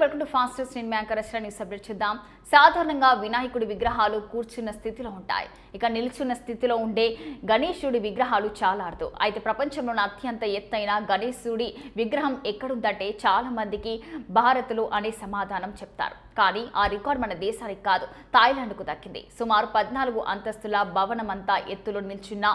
Welcome to fastest నేను మ్యాంకర్ news update చూద్దాం. సాధారణంగా వినాయకుడి విగ్రహాలు కూర్చున్న స్థితిలో ఉంటాయి. ఇక నిల్చున్న స్థితిలో ఉండే గణేశుడి విగ్రహాలు చాలా అరుదు అయితే ప్రపంచంలోని అత్యంత ఎత్తైన గణేశుడి విగ్రహం ఎక్కడుందంటే చాలా మందికి భారత్లో అనే సమాధానం చెప్తారు. కానీ ఆ రికార్డు మన దేశానికి కాదు థాయిలాండ్కు దక్కింది. సుమారు పద్నాలుగు అంతస్తుల భవనమంతా ఎత్తులో నిల్చున్న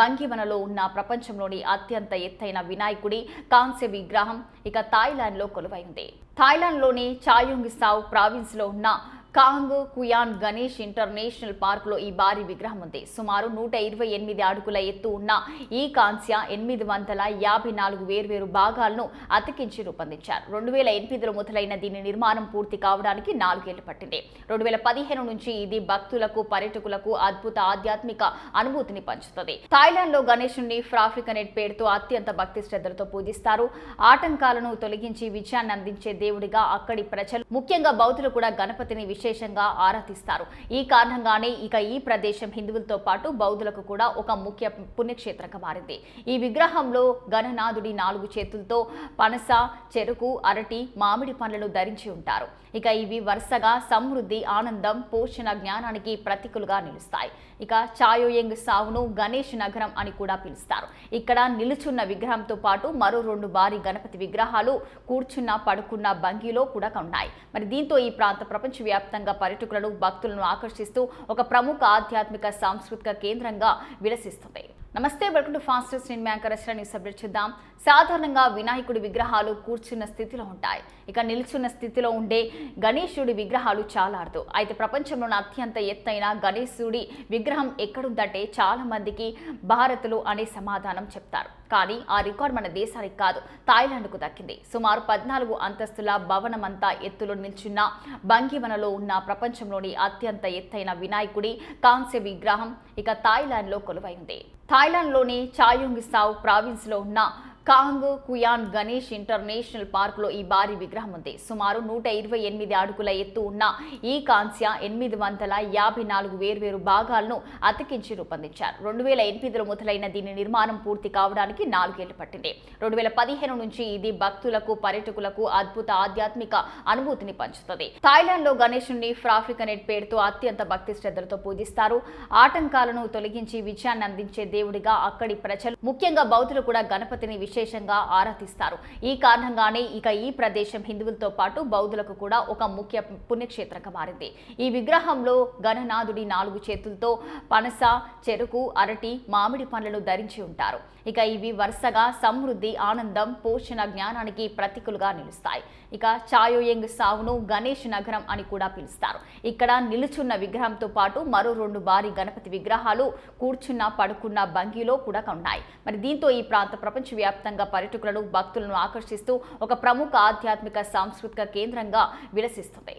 బంగివనలో ఉన్న ప్రపంచంలోని అత్యంత ఎత్తైన వినాయకుడి కాంస్య విగ్రహం ఇక థాయిలాండ్లో కొలువైంది. థాయిలాండ్లోని చాయుంగ్ సావ్ ప్రావిన్స్లో ఉన్న కాంగ్ కుయాన్ గణేష్ ఇంటర్నేషనల్ పార్క్లో ఈ భారీ విగ్రహం ఉంది. సుమారు నూట ఇరవై ఎనిమిది అడుగుల ఎత్తు ఉన్న ఈ కాంస్య ఎనిమిది వందల యాభై నాలుగు వేర్వేరు భాగాలను అతికించి రూపొందించారు. రెండు వేల ఎనిమిదిలో మొదలైన దీని నిర్మాణం పూర్తి కావడానికి నాలుగేళ్ళు పట్టింది. రెండు వేల పదిహేను నుంచి ఇది భక్తులకు పర్యటకులకు అద్భుత ఆధ్యాత్మిక అనుభూతిని పంచుతుంది. థాయిలాండ్లో గణేశుని ఫ్రాఫ్రికనెట్ పేరుతో అత్యంత భక్తి శ్రద్ధలతో పూజిస్తారు. ఆటంకాలను తొలగించి విజయాన్ని అందించే దేవుడిగా అక్కడి ప్రజలు ముఖ్యంగా బౌద్ధులు కూడా గణపతిని విశేషంగా ఆరాధిస్తారు. ఈ కారణంగానే ఇక ఈ ప్రదేశం హిందువులతో పాటు బౌద్ధులకు కూడా ఒక ముఖ్య పుణ్యక్షేత్రంగా మారింది. ఈ విగ్రహంలో గణనాథుడి నాలుగు చేతులతో పనస చెరుకు అరటి మామిడి పండ్లను ధరించి ఉంటారు. ఇక ఇవి వరుసగా సమృద్ధి ఆనందం పోషణ జ్ఞానానికి ప్రతీకులుగా నిలుస్తాయి. ఇక చాయోయంగ్ సావును గణేష్ నగరం అని కూడా పిలుస్తారు. ఇక్కడ నిలుచున్న విగ్రహంతో పాటు మరో రెండు భారీ గణపతి విగ్రహాలు కూర్చున్న పడుకున్న భంగిలో కూడా ఉన్నాయి. మరి దీంతో ఈ ప్రాంత ప్రపంచవ్యాప్తంగా పర్యటకులను భక్తులను ఆకర్షిస్తూ ఒక ప్రముఖ ఆధ్యాత్మిక సాంస్కృతిక కేంద్రంగా విలసిస్తుంది. నమస్తే వెల్కమ్ టు ఫాస్టెస్ట్ ఇన్ మ్యాంకర్ న్యూస్ అప్డేట్ చూద్దాం. సాధారణంగా వినాయకుడి విగ్రహాలు కూర్చున్న స్థితిలో ఉంటాయి. ఇక నిల్చున్న స్థితిలో ఉండే గణేశుడి విగ్రహాలు చాలా అరుదు. అయితే ప్రపంచంలోని అత్యంత ఎత్తైన గణేశుడి విగ్రహం ఎక్కడుందంటే చాలా మందికి భారత్లో అనే సమాధానం చెప్తారు. కానీ ఆ రికార్డు మన దేశానికి కాదు థాయిలాండ్కు దక్కింది. సుమారు పద్నాలుగు అంతస్తుల భవనమంతా ఎత్తులో నిల్చున్న భంగిమనలో ఉన్న ప్రపంచంలోని అత్యంత ఎత్తైన వినాయకుడి కాంస్య విగ్రహం ఇక థాయిలాండ్లో కొలువైంది థాయిలాండ్లోని చాయుంగ్ సావ్ ప్రావిన్స్లో ఉన్న కాంగ్ కుయాన్ గణేష్ ఇంటర్నేషనల్ పార్కులో ఈ భారీ విగ్రహం ఉంది. సుమారు నూట ఇరవై ఎనిమిది అడుగుల ఎత్తు ఉన్న ఈ కాంస్య ఎనిమిది వందల యాభై నాలుగు వేర్వేరు భాగాలను అతికించి రూపొందించారు. రెండు వేల ఎనిమిదిలో మొదలైన దీని నిర్మాణం పూర్తి కావడానికి నాలుగేళ్ళు పట్టింది. రెండు వేల పదిహేను నుంచి ఇది భక్తులకు పర్యటకులకు అద్భుత ఆధ్యాత్మిక అనుభూతిని పంచుతుంది. థాయిలాండ్లో గణేశుని ఫ్రాఫ్రికనెట్ పేరుతో అత్యంత భక్తి శ్రద్ధలతో పూజిస్తారు. ఆటంకాలను తొలగించి విజయాన్ని అందించే దేవుడిగా అక్కడి ప్రజలు ముఖ్యంగా బౌద్ధులు కూడా గణపతిని విశేషంగా ఆరాధిస్తారు. ఈ కారణంగానే ఇక ఈ ప్రదేశం హిందువులతో పాటు బౌద్ధులకు కూడా ఒక ముఖ్య పుణ్యక్షేత్రంగా మారింది. ఈ విగ్రహంలో గణనాథుడి నాలుగు చేతులతో పనస చెరుకు అరటి మామిడి పండ్లను ధరించి ఉంటారు. ఇక ఇవి వరుసగా సమృద్ధి ఆనందం పోషణ జ్ఞానానికి ప్రతీకులుగా నిలుస్తాయి. ఇక చాయోయంగ్ సావును గణేష్ నగరం అని కూడా పిలుస్తారు. ఇక్కడ నిలుచున్న విగ్రహంతో పాటు మరో రెండు భారీ గణపతి విగ్రహాలు కూర్చున్న పడుకున్న భంగిలో కూడా ఉన్నాయి మరి దీంతో ఈ ప్రాంత ప్రపంచవ్యాప్తంగా పర్యటకులను భక్తులను ఆకర్షిస్తూ ఒక ప్రముఖ ఆధ్యాత్మిక సాంస్కృతిక కేంద్రంగా విలసిస్తుంది.